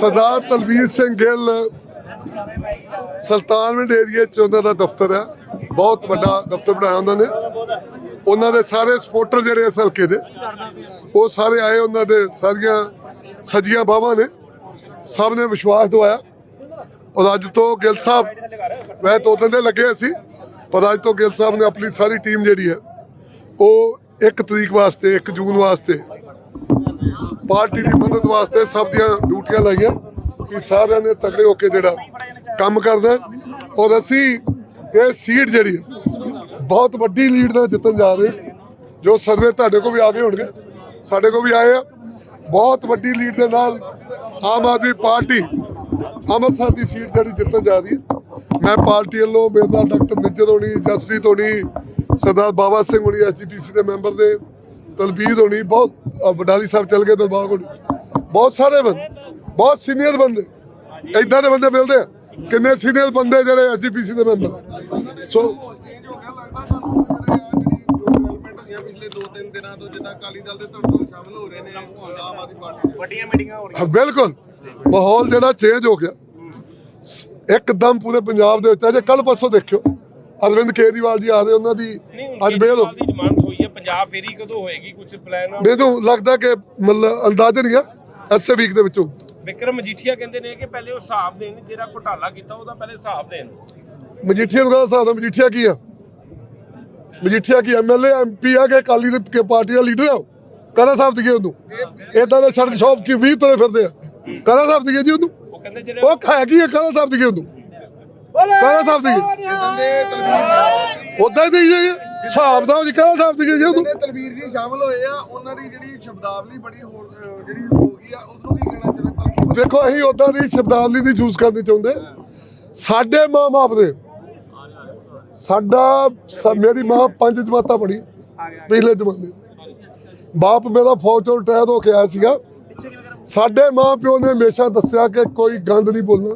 ਸਰਦਾਰ ਤਲਵੀਰ ਸਿੰਘ ਗਿੱਲ ਸੁਲਤਾਨਵਿੰਡ ਏਰੀਏ ਚ ਉਹਨਾਂ ਦਾ ਦਫ਼ਤਰ ਹੈ। ਬਹੁਤ ਵੱਡਾ ਦਫ਼ਤਰ ਬਣਾਇਆ ਉਹਨਾਂ ਨੇ। ਉਹਨਾਂ ਦੇ ਸਾਰੇ ਸਪੋਰਟਰ ਜਿਹੜੇ ਇਸ ਹਲਕੇ ਦੇ, ਉਹ ਸਾਰੇ ਆਏ ਉਹਨਾਂ ਦੇ ਸਾਰੀਆਂ ਸਜੀਆਂ ਬਾਹਾਂ ਨੇ। ਸਭ ਨੇ ਵਿਸ਼ਵਾਸ ਦਵਾਇਆ। ਔਰ ਅੱਜ ਤੋਂ ਗਿੱਲ ਸਾਹਿਬ ਵੈਸੇ ਤਾਂ ਉਦੋਂ ਦੇ ਲੱਗੇ ਸੀ, ਪਰ ਅੱਜ ਤੋਂ ਗਿੱਲ ਸਾਹਿਬ ਨੇ ਆਪਣੀ ਸਾਰੀ ਟੀਮ ਜਿਹੜੀ ਹੈ, ਉਹ 1 ਤਰੀਕ ਵਾਸਤੇ 1 ਜੂਨ ਵਾਸਤੇ ਪਾਰਟੀ ਦੀ ਮਦਦ ਵਾਸਤੇ ਸਭ ਦੀਆਂ ਡਿਊਟੀਆਂ ਲਾਈਆਂ ਕਿ ਸਾਰਿਆਂ ਨੇ ਤਕੜੇ ਹੋ ਕੇ ਜਿਹੜਾ ਕੰਮ ਕਰਨਾ ਔਰ ਅਸੀਂ ਇਹ ਸੀਟ ਜਿਹੜੀ ਬਹੁਤ ਵੱਡੀ ਲੀਡ ਨਾਲ ਜਿੱਤਣ ਜਾ ਰਹੇ ਹਾਂ। ਜੋ ਸਰਵੇ ਤੁਹਾਡੇ ਕੋਲ ਵੀ ਆ ਗਏ ਹੋਣਗੇ, ਸਾਡੇ ਕੋਲ ਵੀ ਆਏ ਆ। ਬਹੁਤ ਵੱਡੀ ਲੀਡ ਦੇ ਨਾਲ ਆਮ ਆਦਮੀ ਪਾਰਟੀ ਅੰਮ੍ਰਿਤਸਰ ਦੀ ਸੀਟ ਜਿਹੜੀ ਜਿੱਤਣ ਜਾ ਰਹੀ ਹੈ। ਮੈਂ ਪਾਰਟੀ ਵੱਲੋਂ ਮੇਰੇ ਨਾਲ ਡਾਕਟਰ ਨਿੱਜਰ ਹੋਣੀ, ਜਸਪ੍ਰੀਤ ਹੋਣੀ, ਸਰਦਾਰ ਬਾਬਾ ਸਿੰਘ ਹੋਣੀ ਐਸਜੀਪੀਸੀ ਦੇ ਮੈਂਬਰ ਦੇ ਤਲਬੀਰ ਹੋਣੀ ਬਹੁਤ ਵਡਾਲੀ ਸਾਹਿਬ ਚੱਲ ਗਏ ਦਰਬਾਰ ਕੋਲ। ਬਹੁਤ ਸਾਰੇ ਬੰਦੇ ਬਹੁਤ ਸੀਨੀਅਰ ਬੰਦੇ। ਇਦਾਂ ਦੇ ਬੰਦੇ ਮਿਲਦੇ ਆ ਕਿੰਨੇ ਸੀਨੀਅਰ ਬੰਦੇ ਜਿਹੜੇ ਐਸਜੀਪੀਸੀ ਦੇ ਮੈਂਬਰ ਸੋ ਪਿਛਲੇ 2-3 ਦਿਨਾਂ ਤੋਂ ਜਿੱਦਾਂ ਅਕਾਲੀ ਦਲ ਦੇ ਧੜੇ ਤੋਂ ਸ਼ਾਮਲ ਹੋ ਰਹੇ ਨੇ ਆਮ ਆਦਮੀ ਪਾਰਟੀ ਵੱਡੀਆਂ ਮੀਟਿੰਗਾਂ ਹੋ ਰਹੀਆਂ ਹਾਂ, ਬਿਲਕੁਲ। ਮਾਹੌਲ ਜਿਹੜਾ ਚੇਂਜ ਹੋ ਗਿਆ। ਇੱਕਦਮ ਪੂਰੇ ਪੰਜਾਬ ਦੇ ਵਿੱਚ ਅਜੇ ਕੱਲ ਪਰਸੋਂ ਦੇਖਿਓ ਅਰਵਿੰਦ ਕੇਜਰੀਵਾਲ ਜੀ ਆ ਰਹੇ ਉਹਨਾਂ ਦੀ ਅੱਜ ਬੇਲ ਹੈ ਪੰਜਾਬ ਫੇਰੀ ਕਦੋਂ ਹੋਏਗੀ? ਕੁਝ ਪਲਾਨ ਮੈਨੂੰ ਲੱਗਦਾ ਕਿ ਮਤਲਬ ਅੰਦਾਜ਼ਾ ਨਹੀਂ ਆ ਐਸੇ ਵੀਕ ਦੇ ਵਿੱਚੋਂ। ਵਿਕਰਮ ਮਜੀਠੀਆ ਕਹਿੰਦੇ ਨੇ ਕਿ ਪਹਿਲੇ ਉਹ ਹਿਸਾਬ ਦੇਣ ਜਿਹੜਾ ਘੁਟਾਲਾ ਕੀਤਾ ਉਹਦਾ ਪਹਿਲੇ ਹਿਸਾਬ ਦੇਣ। ਮਜੀਠੀਆ ਨੂੰ ਕਹਿੰਦਾ ਹਿਸਾਬ ਦਾ ਮਜੀਠੀਆ ਕੀ ਆ? ਮਜੀਠੀਆ ਕੀ ਐਮਐਲਏ ਐਮਪੀ ਆ ਕੇ ਅਕਾਲੀ ਦੇ ਕੇ ਪਾਰਟੀ ਦਾ ਲੀਡਰ ਆ ਕਹਿੰਦਾ ਸਾਹਿਬ ਦੀਏ ਉਹਨੂੰ? ਇਦਾਂ ਦੇ ਸੜਕ ਸ਼ੌਪ ਕੀ 20 ਤੁਰੇ ਫਿਰਦੇ ਆ? ਕਹਿੰਦਾ ਸਾਹਿਬ ਦੀਏ ਜੀ ਉਹਨੂੰ? ਉਹ ਕਹਿੰਦੇ ਜਿਹੜੇ ਉਹ ਖਾਇਆ ਕੀ ਹੈ ਕਹਿੰਦਾ ਸਾਹਿਬ ਦੀਏ ਉਹਨੂੰ? ਕਹਿੰਦਾ ਸਾਹਿਬ ਦੀਏ ਉਦਾਂ ਹੀ ਦੇਈ ਜਾਈਏ। ਹਿਸਾਬ ਦਾ ਜੀ ਕਹਿੰਦਾ ਸਾਹਿਬ ਦੀਏ ਜੀ ਉਹਨੂੰ? ਜਿਹੜੇ ਤਲਵੀਰ ਜੀ ਸ਼ਾਮਲ ਹੋਏ ਆ ਉਹਨਾਂ ਦੀ ਜਿਹੜੀ ਸ਼ਬਦਾਵਲੀ ਬੜੀ ਹੋਰ ਅਹ, ਜਿਹੜੀ ਹੋ ਗਈ ਆ ਉਸ ਨੂੰ ਕੀ ਕਹਿਣਾ ਚਾਹੁੰਦੇ ਤਲਖੀ ਵੇਖੋ ਅਸੀਂ ਉਦਾਂ ਦੀ ਸ਼ਬਦਾਵਲੀ ਦੀ ਚੂਜ਼ ਕਰਨੀ ਚਾਹੁੰਦੇ। ਸਾਡੇ ਮਾਂ ਬਾਪ ਦੇ ਸਾਡਾ ਸ- ਮੇਰੀ ਮਾਂ ਪੰਜ ਜਮਾਤਾਂ ਪੜ੍ਹੀ ਪਿਛਲੇ ਜ਼ਮਾਨੇ। ਬਾਪ ਮੇਰਾ ਫੌਜ ਤੋਂ ਰਿਟਾਇਰ ਹੋ ਕੇ ਆਇਆ ਸੀਗਾ। ਸਾਡੇ ਮਾਂ ਪਿਓ ਨੇ ਹਮੇਸ਼ਾ ਦੱਸਿਆ ਕਿ ਕੋਈ ਗੰਦ ਨਹੀਂ ਬੋਲਣਾ।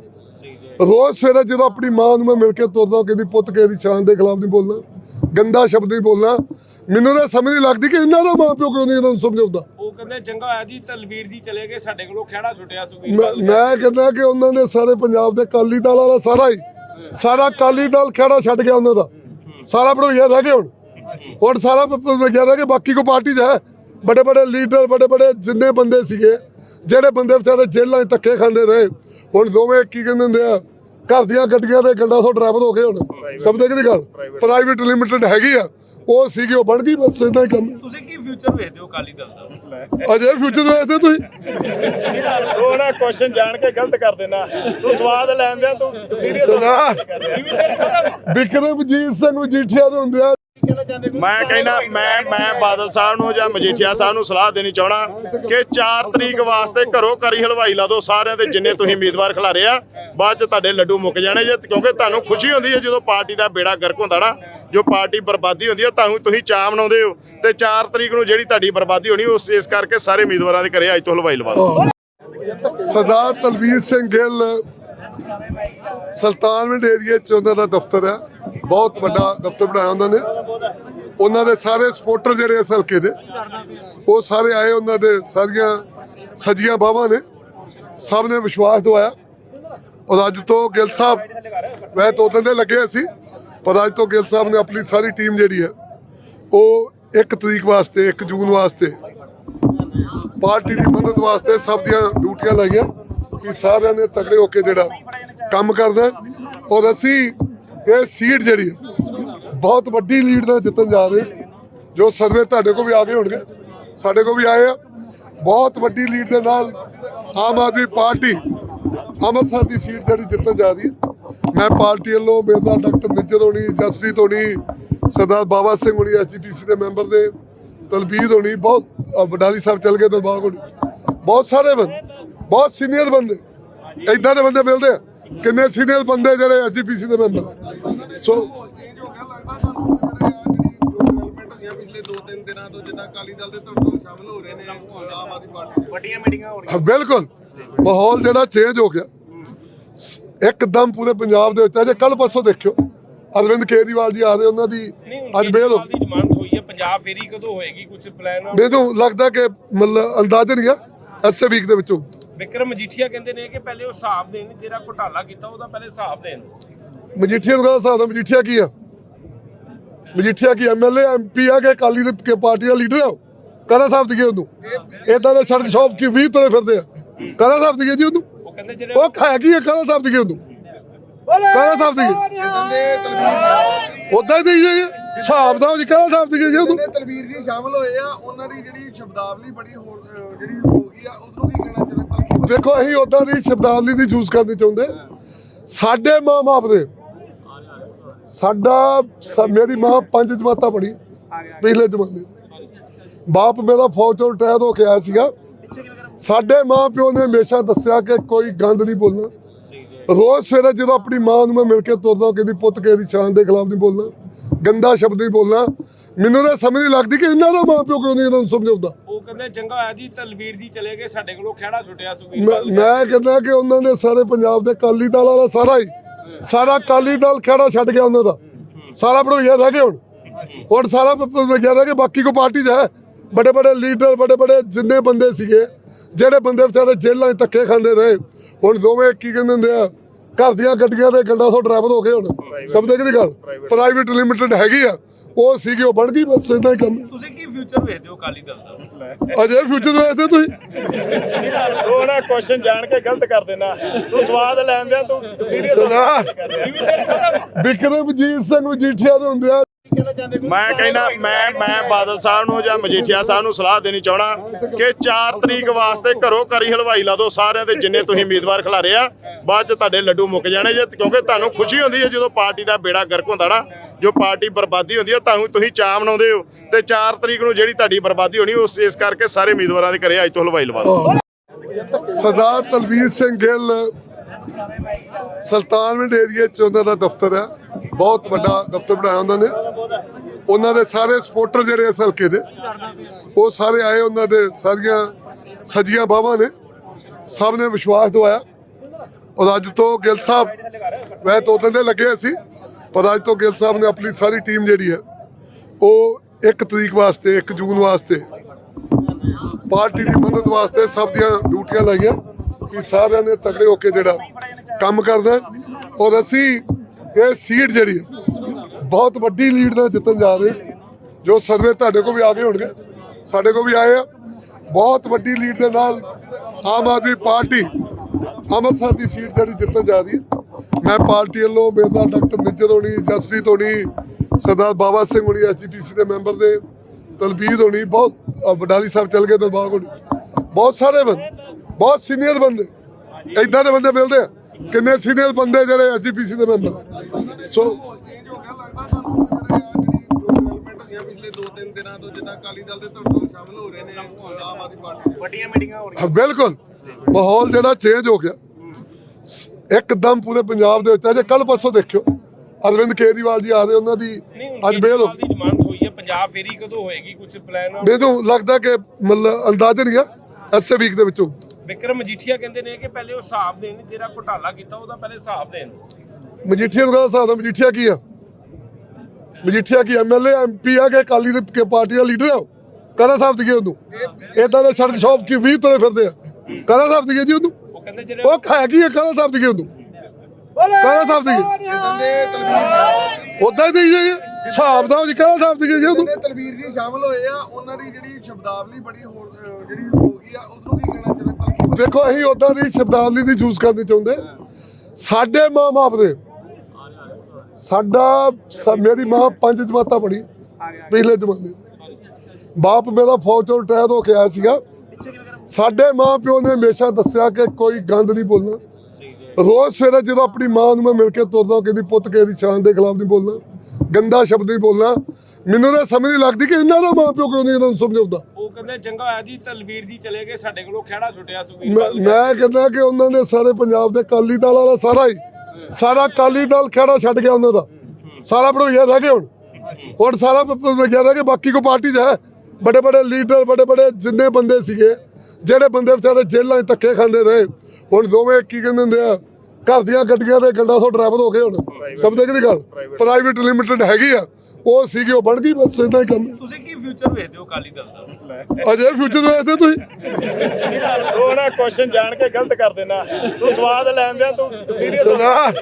ਰੋਜ਼ ਸਵੇਰੇ ਜਦੋਂ ਆਪਣੀ ਮਾਂ ਨੂੰ ਮੈਂ ਮਿਲ ਕੇ ਤੁਰਦਾ ਕਹਿੰਦੀ ਪੁੱਤ ਕੇ ਦੀ ਸ਼ਾਨ ਦੇ ਖਿਲਾਫ ਨਹੀਂ ਬੋਲਣਾ। ਗੰਦਾ ਸ਼ਬਦ ਨਹੀਂ ਬੋਲਣਾ। ਮੈਨੂੰ ਤਾਂ ਸਮਝ ਨਹੀਂ ਲੱਗਦੀ ਕਿ ਇਹਨਾਂ ਦਾ ਮਾਂ ਪਿਓ ਕਿਉਂ ਨਹੀਂ ਇਹਨਾਂ ਨੂੰ ਸਮਝਾਉਂਦਾ। ਉਹ ਕਹਿੰਦੇ ਚੰਗਾ ਹੋਇਆ ਜੀ ਤਲਵੀਰ ਜੀ ਚਲੇ ਗਏ ਸਾਡੇ ਕੋਲੋਂ ਖਹਿੜਾ ਛੁੱਟਿਆ ਸੁਖੀ ਮੈਂ ਕਹਿੰਦਾ ਕਿ ਉਹਨਾਂ ਨੇ ਸਾਰੇ ਪੰਜਾਬ ਦੇ ਕਾਲੀ ਦਲ ਵਾਲਾ ਸਾਰਾ ਹੀ ਸਾਰਾ ਕਾਲੀ ਦਲ ਖੜਾ ਛੱਡ ਗਿਆ ਉਹਨਾਂ ਦਾ। ਸਾਰਾ ਭੜੋਈਆ ਰਹਿ ਗਏ ਹੁਣ। ਹੁਣ ਸਾਰਾ ਭੜੋਈਆ ਰਹਿ ਗਿਆ ਬਾਕੀ ਕੋ ਪਾਰਟੀ 'ਚ ਹੈ। ਬੜੇ ਬੜੇ ਲੀਡਰ ਬੜੇ ਬੜੇ ਜਿੰਨੇ ਬੰਦੇ ਸੀਗੇ ਜਿਹੜੇ ਬੰਦੇ ਵਿਚਾਰੇ ਜੇਲ੍ਹਾਂ 'ਚ ਧੱਕੇ ਖਾਂਦੇ ਰਹੇ। ਹੁਣ ਦੋਵੇਂ ਕੀ ਕਹਿੰਦੇ ਹੁੰਦੇ ਆ ਘਰ ਦੀਆਂ ਗੱਡੀਆਂ ਦੇ ਗੰਡਾ ਸੋ ਡਰਾਈਵਰ ਹੋ ਗਏ ਹੁਣ। ਸਭ ਦੇ ਕਿਹਦੀ ਗੱਲ? ਪ੍ਰਾਈਵੇਟ ਲਿਮਟਿਡ ਹੈਗੀ ਆ। ਉਹ ਸੀਗੀ ਉਹ ਬਣ ਗਈ ਬਸ ਇਦਾਂ ਹੀ ਕੰਮ। ਤੁਸੀਂ ਕੀ ਫਿਊਚਰ ਵੇਖਦੇ ਹੋ ਅਕਾਲੀ ਦਲ ਦਾ? ਅਜੇ ਫਿਊਚਰ ਵੇਖਦੇ ਤੁਸੀਂ? ਨਾ ਕੁਐਸਚਨ ਜਾਣ ਕੇ ਗਲਤ ਕਰ ਦੇਣਾ। ਤੂੰ ਸਵਾਦ ਲੈਣ ਦਿਆ ਤੂੰ ਸੀਰੀਅਸ ਬਿਕਰਮਜੀਤ ਸਿੰਘ ਮਜੀਠੀਆ ਦੇ ਹੁੰਦੇ ਆ। ਮੈਂ ਕਹਿੰਦਾ, ਮੈਂ ਮੈਂ ਬਾਦਲ ਸਾਹਿਬ ਨੂੰ ਜਾਂ ਮਜੀਠੀਆ ਸਾਹਿਬ ਨੂੰ ਸਲਾਹ ਦੇਣੀ ਚਾਹਣਾ ਕਿ 4 ਤਰੀਕ ਵਾਸਤੇ ਘਰੋਂ ਕਰੀ ਹਲਵਾਈ ਲਾ ਦਿਓ ਸਾਰਿਆਂ ਦੇ ਜਿੰਨੇ ਤੁਸੀਂ ਉਮੀਦਵਾਰ ਖਿਲਾਰੇ ਆ, ਬਾਅਦ ਚ ਤੁਹਾਡੇ ਲੱਡੂ ਮੁੱਕ ਜਾਣੇ ਜੇ, ਕਿਉਂਕਿ ਤੁਹਾਨੂੰ ਖੁਸ਼ੀ ਹੁੰਦੀ ਹੈ ਜਦੋਂ ਪਾਰਟੀ ਦਾ ਬੇੜਾ ਗਰਕ ਹੁੰਦਾ ਨਾ, ਜੋ ਪਾਰਟੀ ਬਰਬਾਦੀ ਹੁੰਦੀ ਹੈ, ਤੁਹਾਨੂੰ ਤੁਸੀਂ ਚਾਅ ਮਨਾਉਂਦੇ ਹੋ ਤੇ 4 ਤਰੀਕ ਨੂੰ ਜਿਹੜੀ ਤੁਹਾਡੀ ਬਰਬਾਦੀ ਹੋਣੀ, ਉਸ ਇਸ ਕਰਕੇ ਸਾਰੇ ਉਮੀਦਵਾਰਾਂ ਦੇ ਘਰੇ ਅੱਜ ਤੋਂ ਹਲਵਾਈ ਲਵਾ ਦਿਓ। ਸਰਦਾਰ ਤਲਵੀਰ ਸਿੰਘ ਗਿੱਲ ਸੁਲਤਾਨਵਿੰਡ ਏਰੀਏ ਚ ਉਹਨਾਂ ਦਾ ਦਫ਼ਤਰ ਹੈ। ਬਹੁਤ ਵੱਡਾ ਦਫ਼ਤਰ ਬਣਾਇਆ ਉਹਨਾਂ ਨੇ। ਉਹਨਾਂ ਦੇ ਸਾਰੇ ਸਪੋਰਟਰ ਜਿਹੜੇ ਇਸ ਹਲਕੇ ਦੇ, ਉਹ ਸਾਰੇ ਆਏ ਉਹਨਾਂ ਦੇ ਸਾਰੀਆਂ ਸਜੀਆਂ ਬਾਹਾਂ ਨੇ, ਸਭ ਨੇ ਵਿਸ਼ਵਾਸ ਦਵਾਇਆ। ਔਰ ਅੱਜ ਤੋਂ ਗਿੱਲ ਸਾਹਿਬ ਵੈਸੇ ਤਾਂ ਦੇ ਲੱਗੇ ਸੀ, ਪਰ ਅੱਜ ਤੋਂ ਗਿੱਲ ਸਾਹਿਬ ਨੇ ਆਪਣੀ ਸਾਰੀ ਟੀਮ ਜਿਹੜੀ ਹੈ, ਉਹ ਇੱਕ ਤਰੀਕ ਵਾਸਤੇ 1 ਜੂਨ ਵਾਸਤੇ, ਪਾਰਟੀ ਦੀ ਮਦਦ ਵਾਸਤੇ ਸਭ ਦੀਆਂ ਡਿਊਟੀਆਂ ਲਾਈਆਂ ਕਿ ਸਾਰਿਆਂ ਨੇ ਤਕੜੇ ਹੋ ਕੇ ਜਿਹੜਾ ਕੰਮ ਕਰਨਾ ਔਰ ਅਸੀਂ ਇਹ ਸੀਟ ਜਿਹੜੀ ਬਹੁਤ ਵੱਡੀ ਲੀਡ ਨਾਲ ਜਿੱਤਣ ਜਾ ਰਹੇ ਜੋ ਸਰਵੇ ਤੁਹਾਡੇ ਕੋਲ ਵੀ ਆ ਗਏ ਹੋਣਗੇ ਸਾਡੇ ਕੋਲ ਵੀ ਆਏ ਆ। ਬਹੁਤ ਵੱਡੀ ਲੀਡ ਦੇ ਨਾਲ ਆਮ ਆਦਮੀ ਪਾਰਟੀ ਅੰਮ੍ਰਿਤਸਰ ਦੀ ਸੀਟ ਜਿਹੜੀ ਜਿੱਤਣ ਜਾ ਰਹੀ ਹੈ। ਮੈਂ ਪਾਰਟੀ ਵੱਲੋਂ ਮੇਰੇ ਡਾਕਟਰ ਨਿੱਜਰ ਹੋਣੀ ਜਸਪ੍ਰੀਤ ਹੋਣੀ ਸਰਦਾਰ ਬਾਬਾ ਸਿੰਘ ਹੋਣੀ ਐਸਜੀਪੀਸੀ ਦੇ ਮੈਂਬਰ ਦੇ ਤਲਬੀਰ ਹੋਣੀ ਬਹੁਤ ਅ, ਸਾਹਿਬ ਚੱਲ ਗਏ ਦਰਬਾਰ ਕੋਲ। ਬਹੁਤ ਸਾਰੇ ਬੰਦੇ ਬਹੁਤ ਸੀਨੀਅਰ ਬੰਦੇ ਇਦਾਂ ਦੇ ਬੰਦੇ ਮਿਲਦੇ ਆ ਕਿੰਨੇ ਸੀਨੀਅਰ ਬੰਦੇ ਜਿਹੜੇ ਐਸਜੀਪੀਸੀ ਦੇ ਮੈਂਬਰ ਸੋ ਚੇਂਜ ਹੋ ਗਿਆ ਲੱਗਦਾ ਸਾਨੂੰ ਜਿਹੜੀ ਡਿਵੈਲਪਮੈਂਟ ਹੋਈਆਂ ਪਿਛਲੇ 2-3 ਦਿਨਾਂ ਤੋਂ ਜਿੱਦਾਂ ਅਕਾਲੀ ਦਲ ਦੇ ਧੜੇ ਤੋਂ ਸ਼ਾਮਲ ਹੋ ਰਹੇ ਨੇ ਆਮ ਆਦਮੀ ਪਾਰਟੀ ਵੱਡੀਆਂ ਮੀਟਿੰਗਾਂ ਹੋ ਰਹੀਆਂ। ਹਾਂ, ਬਿਲਕੁਲ। ਮਾਹੌਲ ਜਿਹੜਾ ਚੇਂਜ ਹੋ ਗਿਆ। ਸ- ਇੱਕਦਮ ਪੂਰੇ ਪੰਜਾਬ ਦੇ ਵਿੱਚ ਅਜੇ ਕੱਲ ਪਰਸੋਂ ਦੇਖਿਓ ਅਰਵਿੰਦ ਕੇਜਰੀਵਾਲ ਜੀ ਆ ਰਹੇ ਉਹਨਾਂ ਦੀ ਅੱਜ ਬੇਲ ਹੋ ਦੀ ਡਿਮਾਂਡ ਹੋਈ ਹੈ ਪੰਜਾਬ ਫੇਰੀ ਕਦੋਂ ਹੋਏਗੀ? ਕੁਝ ਪਲਾਨ ਮੈਨੂੰ ਲੱਗਦਾ ਕਿ ਮਤਲਬ ਅੰਦਾਜ਼ਾ ਨਹੀਂ ਆ ਐਸੇ ਵੀਕ ਦੇ ਵਿੱਚੋਂ। ਵਿਕਰਮ ਮਜੀਠੀਆ ਕਹਿੰਦੇ ਨੇ ਕਿ ਪਹਿਲੇ ਉਹ ਹਿਸਾਬ ਦੇਣ ਜਿਹੜਾ ਘੁਟਾਲਾ ਕੀਤਾ ਉਹਦਾ ਪਹਿਲੇ ਹਿਸਾਬ ਦੇਣ। ਮਜੀਠੀਆ ਨੂੰ ਕਹਿੰਦਾ ਹਿਸਾਬ ਦਾ ਮਜੀਠੀਆ ਕੀ ਆ? ਮਜੀਠੀਆ ਕੀ ਐਮਐਲਏ ਐਮਪੀ ਆ ਕਿ ਅਕਾਲੀ ਦੇ ਕੇ ਪਾਰਟੀ ਦਾ ਲੀਡਰ ਆ? ਕਾਹਦਾ ਹਿਸਾਬ ਦੀਏ ਉਹਨੂੰ? ਇਦਾਂ ਦੇ ਸੜਕ ਸ਼ੌਪ ਕੀ 20 ਤੁਰੇ ਫਿਰਦੇ ਆ। ਕਾਹਦਾ ਦੀਏ ਜੀ ਉਹਨੂੰ? ਉਹ ਕਹਿੰਦੇ ਜਿਹੜੇ ਉਹ ਖਾਇਆ ਕੀ ਹੈ ਕਾਹਦਾ ਹਿਸਾਬ ਦੀਏ ਉਹਨੂੰ? ਕਾਹਦਾ ਕਹਿੰਦੇ ਤਲਵੀਰ ਉਦਾਂ ਹਿਸਾਬ ਦਾ ਜੀ ਕਾਹਦਾ ਦੀਏ ਜੀ ਉਹਨੂੰ? ਤਲਵੀਰ ਜੀ ਸ਼ਾਮਲ ਹੋਏ ਆ ਉਹਨਾਂ ਦੀ ਜਿਹੜੀ ਸ਼ਬਦਾਵਲੀ ਬੜੀ ਹੋਰ ਜਿਹੜੀ ਹੋ ਗਈ ਆ ਉਸ ਨੂੰ ਕੀ ਕਹਿਣਾ ਚਾਹੁੰਦੇ ਵੇਖੋ ਅਸੀਂ ਉਦਾਂ ਦੀ ਸ਼ਬਦਾਵਲੀ ਦੀ ਯੂਜ਼ ਕਰਨੀ ਚਾਹੁੰਦੇ। ਸਾਡੇ ਮਾਂ ਬਾਪ ਦੇ ਸਾਡਾ ਸ- ਮੇਰੀ ਮਾਂ ਪੰਜ ਜਮਾਤਾਂ ਪੜ੍ਹੀ ਪਿਛਲੇ ਜ਼ਮਾਨੇ। ਬਾਪ ਮੇਰਾ ਫੌਜ ਤੋਂ ਰਿਟਾਇਰ ਹੋ ਕੇ ਆਇਆ ਸੀਗਾ। ਸਾਡੇ ਮਾਂ ਪਿਓ ਨੇ ਹਮੇਸ਼ਾ ਦੱਸਿਆ ਕਿ ਕੋਈ ਗੰਦ ਨਹੀਂ ਬੋਲਣਾ। ਰੋਜ਼ ਸਵੇਰੇ ਜਦੋਂ ਆਪਣੀ ਮਾਂ ਨੂੰ ਮੈਂ ਮਿਲ ਕੇ ਤੁਰਦਾ ਕਹਿੰਦੀ ਪੁੱਤ ਕੇ ਦੀ ਸ਼ਾਨ ਦੇ ਖਿਲਾਫ ਨਹੀਂ ਬੋਲਣਾ। ਗੰਦਾ ਸ਼ਬਦ ਨਹੀਂ ਬੋਲਣਾ। ਮੈਨੂੰ ਤਾਂ ਸਮਝ ਨਹੀਂ ਲੱਗਦੀ ਕਿ ਇਹਨਾਂ ਦਾ ਮਾਂ ਪਿਓ ਕਿਉਂ ਨਹੀਂ ਇਹਨਾਂ ਨੂੰ ਸਮਝਾਉਂਦਾ। ਉਹ ਕਹਿੰਦੇ ਚੰਗਾ ਹੋਇਆ ਜੀ ਤਲਵੀਰ ਜੀ ਚਲੇ ਗਏ ਸਾਡੇ ਕੋਲੋਂ ਖਹਿੜਾ ਛੁੱਟਿਆ ਸੁਖੀ ਮੈਂ ਮੈਂ ਕਹਿੰਦਾ ਕਿ ਉਹਨਾਂ ਨੇ ਸਾਰੇ ਪੰਜਾਬ ਦੇ ਕਾਲੀ ਦਲ ਵਾਲਾ ਸਾਰਾ ਹੀ ਸਾਰਾ ਕਾਲੀ ਦਲ ਖੜਾ ਛੱਡ ਗਿਆ ਉਹਨਾਂ ਦਾ। ਸਾਰਾ ਭੜੋਈਆ ਰਹਿ ਗਏ ਹੁਣ। ਹੁਣ ਸਾਰਾ ਭੜੋਈਆ ਰਹਿ ਗਏ। ਬਾਕੀ ਕੋ ਪਾਰਟੀ ਹੈ। ਬੜੇ ਬੜੇ ਲੀਡਰ ਬੜੇ ਬੜੇ ਜਿੰਨੇ ਬੰਦੇ ਸੀਗੇ ਜਿਹੜੇ ਬੰਦੇ ਵਿਚਾਰੇ ਜੇਲ੍ਹਾਂ 'ਚ ਧੱਕੇ ਖਾਂਦੇ ਰਹੇ। ਹੁਣ ਦੋਵੇਂ ਕੀ ਕਹਿੰਦੇ ਹੁੰਦੇ ਆ ਘਰ ਦੀਆਂ ਗੱਡੀਆਂ ਦੇ ਗੰਡਾ ਤੋਂ ਡਰਾਈਵਰ ਹੋ ਗਏ ਹੁਣ। ਸਮਝਦੇ ਕਿ ਨਹੀਂ ਗੱਲ? ਪ੍ਰਾਈਵੇਟ ਲਿਮਟਿਡ ਹੈਗੀ ਆ। ਉਹ ਸੀਗੀ ਉਹ ਬਣ ਗਈ ਬਸ ਇਦਾਂ ਹੀ ਕੰਮ। ਤੁਸੀਂ ਕੀ ਫਿਊਚਰ ਵੇਖਦੇ ਹੋ ਅਕਾਲੀ ਦਲ ਦਾ? ਅਜੇ ਫਿਊਚਰ ਵੇਖਦੇ ਤੁਸੀਂ? ਉਹ ਨਾ ਕੁਐਸਚਨ ਜਾਣ ਕੇ ਗਲਤ ਕਰ ਦੇਣਾ। ਤੂੰ ਸਵਾਦ ਲੈਂਦਿਆ ਤੂੰ ਸੀਰੀਅਸ ਬਿਕਰਮਜੀਤ ਸਿੰਘ ਮਜੀਠੀਆ ਦੇ ਹੁੰਦੇ ਆ। ਮੈਂ ਕਹਿੰਦਾ, ਮੈਂ ਮੈਂ ਬਾਦਲ ਸਾਹਿਬ ਨੂੰ ਜਾਂ ਮਜੀਠੀਆ ਸਾਹਿਬ ਨੂੰ ਸਲਾਹ ਦੇਣੀ ਚਾਹਣਾ ਕਿ 4 ਤਰੀਕ ਵਾਸਤੇ ਘਰੋਂ ਕਰੀ ਹਲਵਾਈ ਲਾ ਦਿਓ ਸਾਰਿਆਂ ਦੇ ਜਿੰਨੇ ਤੁਸੀਂ ਉਮੀਦਵਾਰ ਖਿਲਾਰੇ ਆ। ਬਾਅਦ ਚ ਤੁਹਾਡੇ ਲੱਡੂ ਮੁੱਕ ਜਾਣੇ ਜੇ, ਕਿਉਂਕਿ ਤੁਹਾਨੂੰ ਖੁਸ਼ੀ ਹੁੰਦੀ ਹੈ ਜਦੋਂ ਪਾਰਟੀ ਦਾ ਬੇੜਾ ਗਰਕ ਹੁੰਦਾ ਨਾ, ਜੋ ਪਾਰਟੀ ਬਰਬਾਦੀ ਹੁੰਦੀ ਹੈ, ਤੁਹਾਨੂੰ ਤੁਸੀਂ ਚਾਅ ਮਨਾਉਂਦੇ ਹੋ ਤੇ 4 ਤਰੀਕ ਨੂੰ ਜਿਹੜੀ ਤੁਹਾਡੀ ਬਰਬਾਦੀ ਹੋਣੀ, ਉਸ ਇਸ ਕਰਕੇ ਸਾਰੇ ਉਮੀਦਵਾਰਾਂ ਦੇ ਘਰੇ ਅੱਜ ਤੋਂ ਹਲਵਾਈ ਲਵਾ ਦਿਓ। ਸਰਦਾਰ ਤਲਵੀਰ ਸਿੰਘ ਗਿੱਲ, ਸੁਲਤਾਨਵਿੰਡ ਏਰੀਏ ਚ ਉਹਨਾਂ ਦਾ ਦਫ਼ਤਰ ਹੈ। ਬਹੁਤ ਵੱਡਾ ਦਫ਼ਤਰ ਬਣਾਇਆ ਉਹਨਾਂ ਨੇ। ਉਹਨਾਂ ਦੇ ਸਾਰੇ ਸਪੋਰਟਰ ਜਿਹੜੇ ਇਸ ਹਲਕੇ ਦੇ, ਉਹ ਸਾਰੇ ਆਏ ਉਹਨਾਂ ਦੇ ਸਾਰੀਆਂ ਸਜੀਆਂ ਬਾਹਾਂ ਨੇ, ਸਭ ਨੇ ਵਿਸ਼ਵਾਸ ਦਵਾਇਆ। ਔਰ ਅੱਜ ਤੋਂ ਗਿੱਲ ਸਾਹਿਬ ਵੈਸੇ ਤਾਂ ਦੇ ਲੱਗੇ ਸੀ, ਪਰ ਅੱਜ ਤੋਂ ਗਿੱਲ ਸਾਹਿਬ ਨੇ ਆਪਣੀ ਸਾਰੀ ਟੀਮ ਜਿਹੜੀ ਹੈ, ਉਹ ਇੱਕ ਤਰੀਕ ਵਾਸਤੇ 1 ਜੂਨ ਵਾਸਤੇ, ਪਾਰਟੀ ਦੀ ਮਦਦ ਵਾਸਤੇ ਸਭ ਦੀਆਂ ਡਿਊਟੀਆਂ ਲਾਈਆਂ ਕਿ ਸਾਰਿਆਂ ਨੇ ਤਕੜੇ ਹੋ ਕੇ ਜਿਹੜਾ ਕੰਮ ਕਰਦਾ ਔਰ ਅਸੀਂ ਇਹ ਸੀਟ ਜਿਹੜੀ ਬਹੁਤ ਵੱਡੀ ਲੀਡ ਨਾਲ ਜਿੱਤਣ ਜਾ ਰਹੇ ਜੋ ਸਰਵੇ ਤੁਹਾਡੇ ਕੋਲ ਵੀ ਆ ਗਏ ਹੋਣਗੇ ਸਾਡੇ ਕੋਲ ਵੀ ਆਏ ਆ। ਬਹੁਤ ਵੱਡੀ ਲੀਡ ਦੇ ਨਾਲ ਆਮ ਆਦਮੀ ਪਾਰਟੀ ਅੰਮ੍ਰਿਤਸਰ ਦੀ ਸੀਟ ਜਿਹੜੀ ਜਿੱਤਣ ਜਾ ਰਹੀ ਹੈ। ਮੈਂ ਪਾਰਟੀ ਵੱਲੋਂ ਮੇਰਾ ਡਾਕਟਰ ਨਿੱਜਰ ਹੋਣੀ ਜਸਪ੍ਰੀਤ ਹੋਣੀ ਸਰਦਾਰ ਬਾਬਾ ਸਿੰਘ ਹੋਣੀ ਐਸਜੀਪੀਸੀ ਦੇ ਮੈਂਬਰ ਦੇ ਤਲਬੀਰ ਹੋਣੀ ਬਹੁਤ ਅ, ਵਡਾਲੀ ਸਾਹਿਬ ਚੱਲ ਗਏ ਦਰਬਾਰ ਹੋਣੀ ਬਹੁਤ ਸਾਰੇ ਬੰਦੇ ਬਹੁਤ ਸੀਨੀਅਰ ਬੰਦੇ ਇਦਾਂ ਦੇ ਬੰਦੇ ਮਿਲਦੇ ਆ ਕਿੰਨੇ ਸੀਨੀਅਰ ਬੰਦੇ ਜਿਹੜੇ ਐਸਜੀਪੀਸੀ ਦੇ ਮੈਂਬਰ। ਸੋ ਲੱਗਦਾ ਸਾਨੂੰ ਜਿਹੜੇ ਆ ਜਿਹੜੀ ਜੋ ਡਿਵੈਲਪਮੈਂਟ ਹੋਈਆਂ ਪਿਛਲੇ 2-3 ਦਿਨਾਂ ਤੋਂ ਜਿੱਦਾਂ ਅਕਾਲੀ ਦਲ ਦੇ ਧੜੇ ਸ਼ਾਮਲ ਹੋ ਰਹੇ ਨੇ ਆਮ ਆਦਮੀ ਪਾਰਟੀ ਦੇ। ਹਾਂ, ਬਿਲਕੁਲ। ਮਾਹੌਲ ਜਿਹੜਾ ਚੇਂਜ ਹੋ ਗਿਆ। ਇੱਕਦਮ ਪੂਰੇ ਪੰਜਾਬ ਦੇ ਵਿੱਚ ਅਜੇ ਕੱਲ ਪਰਸੋਂ ਦੇਖਿਓ ਅਰਵਿੰਦ ਕੇਜਰੀਵਾਲ ਜੀ ਆ ਰਹੇ ਉਹਨਾਂ ਦੀ ਅੱਜ ਬੇਲ ਹੋ ਦੀ ਡਿਮਾਂਡ ਹੋਈ ਹੈ ਪੰਜਾਬ ਫੇਰੀ ਕਦੋਂ ਹੋਏਗੀ? ਕੁਝ ਪਲਾਨ ਮੈਨੂੰ ਲੱਗਦਾ ਕਿ ਮਤਲਬ ਅੰਦਾਜ਼ਾ ਨਹੀਂ ਆ ਐਸੇ ਵੀਕ ਦੇ ਵਿੱਚੋਂ। ਵਿਕਰਮ ਮਜੀਠੀਆ ਕਹਿੰਦੇ ਨੇ ਕਿ ਪਹਿਲੇ ਉਹ ਹਿਸਾਬ ਦੇਣ ਜਿਹੜਾ ਘੁਟਾਲਾ ਕੀਤਾ ਉਹਦਾ ਪਹਿਲੇ ਹਿਸਾਬ ਦੇਣ। ਮਜੀਠੀਆ ਨੂੰ ਕਹਿੰਦਾ ਹਿਸਾਬ ਦਾ ਮਜੀਠੀਆ ਕੀ ਆ? ਮਜੀਠੀਆ ਕੀ ਐਮਐਲਏ ਐਮਪੀ ਆ ਕਿ ਅਕਾਲੀ ਦੇ ਕੇ ਪਾਰਟੀ ਦਾ ਲੀਡਰ ਆ? ਕਾਹਦਾ ਹਿਸਾਬ ਦੀਏ ਉਹਨੂੰ। ਇਦਾਂ ਦੇ ਸੜਕ ਸ਼ੌਪ ਕੀ 20 ਤੁਰੇ ਫਿਰਦੇ ਆ? ਕਾਹਦਾ ਹਿਸਾਬ ਦੀਏ ਜੀ ਉਹਨੂੰ? ਉਹ ਕਹਿੰਦੇ ਜਿਹੜੇ ਉਹ ਖਾਇਆ ਕੀ ਹੈ ਕਾਹਦਾ ਹਿਸਾਬ ਦੀਏ ਉਹਨੂੰ? ਕਾਹਦਾ ਕਹਿੰਦੇ ਤਲਵੀਰ ਉਦਾਂ ਹੀ ਦੇਈ ਜਾਈਏ ਹਿਸਾਬ ਦਾ ਜੀ ਕਾਹਦਾ ਹਿਸਾਬ ਦੀਏ ਜੀ ਉਹਨੂੰ। ਤਲਵੀਰ ਜੀ ਸ਼ਾਮਲ ਹੋਏ ਆ ਉਹਨਾਂ ਦੀ ਜਿਹੜੀ ਸ਼ਬਦਾਵਲੀ ਬੜੀ ਹੋਰ ਜਿਹੜੀ ਹੋ ਗਈ ਆ ਉਸ ਨੂੰ ਕੀ ਕਹਿਣਾ ਚਾਹੁੰਦੇ ਵੇਖੋ ਅਸੀਂ ਉਦਾਂ ਦੀ ਸ਼ਬਦਾਵਲੀ ਦੀ ਯੂਜ਼ ਕਰਨੀ ਚਾਹੁੰਦੇ। ਸਾਡੇ ਮਾਂ ਬਾਪ ਦੇ ਸਾਡਾ ਸ- ਮੇਰੀ ਮਾਂ ਪੰਜ ਜਮਾਤਾਂ ਪੜ੍ਹੀ ਪਿਛਲੇ ਜ਼ਮਾਨੇ। ਬਾਪ ਮੇਰਾ ਫੌਜ ਤੋਂ ਰਿਟਾਇਰ ਹੋ ਕੇ ਆਇਆ ਸੀਗਾ। ਸਾਡੇ ਮਾਂ ਪਿਓ ਨੇ ਹਮੇਸ਼ਾ ਦੱਸਿਆ ਕਿ ਕੋਈ ਗੰਦ ਨਹੀਂ ਬੋਲਣਾ। ਰੋਜ਼ ਸਵੇਰੇ ਜਦੋਂ ਆਪਣੀ ਮਾਂ ਨੂੰ ਮੈਂ ਮਿਲ ਕੇ ਤੁਰਦਾ ਕਹਿੰਦੀ ਪੁੱਤ ਕੇ ਦੀ ਸ਼ਾਨ ਦੇ ਖਿਲਾਫ ਨਹੀਂ ਬੋਲਣਾ। ਗੰਦਾ ਸ਼ਬਦ ਨਹੀਂ ਬੋਲਣਾ। ਮੈਨੂੰ ਤਾਂ ਸਮਝ ਨਹੀਂ ਲੱਗਦੀ ਕਿ ਇਹਨਾਂ ਦਾ ਮਾਂ ਪਿਓ ਕਿਉਂ ਨਹੀਂ ਇਹਨਾਂ ਨੂੰ ਸਮਝਾਉਂਦਾ। ਉਹ ਕਹਿੰਦੇ ਚੰਗਾ ਹੋਇਆ ਜੀ ਤਲਵੀਰ ਜੀ ਚਲੇ ਗਏ ਸਾਡੇ ਕੋਲੋਂ ਖਹਿੜਾ ਛੁੱਟਿਆ ਸੁਖੀ ਮੈਂ ਮੈਂ ਕਹਿੰਦਾ ਕਿ ਉਹਨਾਂ ਨੇ ਸਾਰੇ ਪੰਜਾਬ ਦੇ ਕਾਲੀ ਦਲ ਵਾਲਾ ਸਾਰਾ ਹੀ ਸਾਰਾ ਕਾਲੀ ਦਲ ਖੜਾ ਛੱਡ ਗਿਆ ਉਹਨਾਂ ਦਾ। ਸਾਰਾ ਭੜੋਈਆ ਰਹਿ ਗਏ ਹੁਣ। ਹੁਣ ਸਾਰਾ ਭੜੋਈਆ ਰਹਿ ਗਏ ਬਾਕੀ ਕੋ ਪਾਰਟੀ 'ਚ ਹੈ। ਬੜੇ ਬੜੇ ਲੀਡਰ ਬੜੇ ਬੜੇ ਜਿੰਨੇ ਬੰਦੇ ਸੀਗੇ ਜਿਹੜੇ ਬੰਦੇ ਵਿਚਾਰੇ ਜੇਲ੍ਹਾਂ 'ਚ ਧੱਕੇ ਖਾਂਦੇ ਰਹੇ ਹੁਣ ਦੋਵੇਂ ਕੀ ਕਹਿੰਦੇ ਹੁੰਦੇ ਆ ਘਰ ਦੀਆਂ ਗੱਡੀਆਂ ਦੇ ਗੰਡਾ ਤੋਂ ਡਰਾਈਵਰ ਹੋ ਗਏ ਹੁਣ। ਸਮਝਦੇ ਕਿ ਨਹੀਂ ਗੱਲ? ਪ੍ਰਾਈਵੇਟ ਲਿਮਟਿਡ ਹੈਗੀ ਆ। ਉਹ ਸੀਗੀ ਉਹ ਬਣ ਗਈ ਬਸ ਇਦਾਂ ਹੀ ਕੰਮ। ਤੁਸੀਂ ਕੀ ਫਿਊਚਰ ਵੇਖਦੇ ਹੋ ਅਕਾਲੀ ਦਲ ਦਾ? ਅਜੇ ਫਿਊਚਰ ਦੇ ਵਾਸਤੇ ਤੁਸੀਂ? ਉਹ ਨਾ ਕੁਐਸਚਨ ਜਾਣ ਕੇ ਗਲਤ ਕਰ ਦੇਣਾ। ਤੂੰ ਸਵਾਦ ਲੈਂਦਿਆਂ ਤੂੰ ਸੀਰੀਅਸ ਸਰਦਾਰ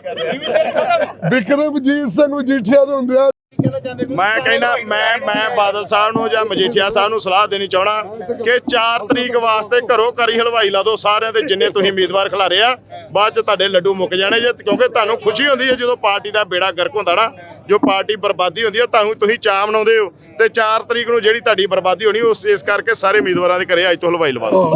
ਬਿਕਰਮਜੀਤ ਸਿੰਘ ਮਜੀਠੀਆ ਦੇ ਹੁੰਦੇ ਆ ਮੈਂ ਕਹਿੰਦਾ, ਮੈਂ ਮੈਂ ਬਾਦਲ ਸਾਹਿਬ ਨੂੰ ਜਾਂ ਮਜੀਠੀਆ ਸਾਹਿਬ ਨੂੰ ਸਲਾਹ ਦੇਣੀ ਚਾਹਣਾ ਕਿ 4 ਤਰੀਕ ਵਾਸਤੇ ਘਰੋਂ ਕਰੀ ਹਲਵਾਈ ਲਾ ਦਿਓ, ਸਾਰਿਆਂ ਦੇ ਜਿੰਨੇ ਤੁਸੀਂ ਉਮੀਦਵਾਰ ਖਿਲਾਰੇ ਆ, ਬਾਅਦ ਚ ਤੁਹਾਡੇ ਲੱਡੂ ਮੁੱਕ ਜਾਣੇ ਜੇ, ਕਿਉਂਕਿ ਤੁਹਾਨੂੰ ਖੁਸ਼ੀ ਹੁੰਦੀ ਹੈ ਜਦੋਂ ਪਾਰਟੀ ਦਾ ਬੇੜਾ ਗਰਕ ਹੁੰਦਾ ਨਾ, ਜੋ ਪਾਰਟੀ ਬਰਬਾਦੀ ਹੁੰਦੀ ਹੈ, ਤੁਹਾਨੂੰ ਤੁਸੀਂ ਚਾਅ ਮਨਾਉਂਦੇ ਹੋ ਤੇ 4 ਤਰੀਕ ਨੂੰ ਜਿਹੜੀ ਤੁਹਾਡੀ ਬਰਬਾਦੀ ਹੋਣੀ, ਉਸ ਇਸ ਕਰਕੇ ਸਾਰੇ ਉਮੀਦਵਾਰਾਂ ਦੇ ਘਰੇ ਅੱਜ ਤੋਂ ਹਲਵਾਈ ਲਵਾ ਦਿਓ।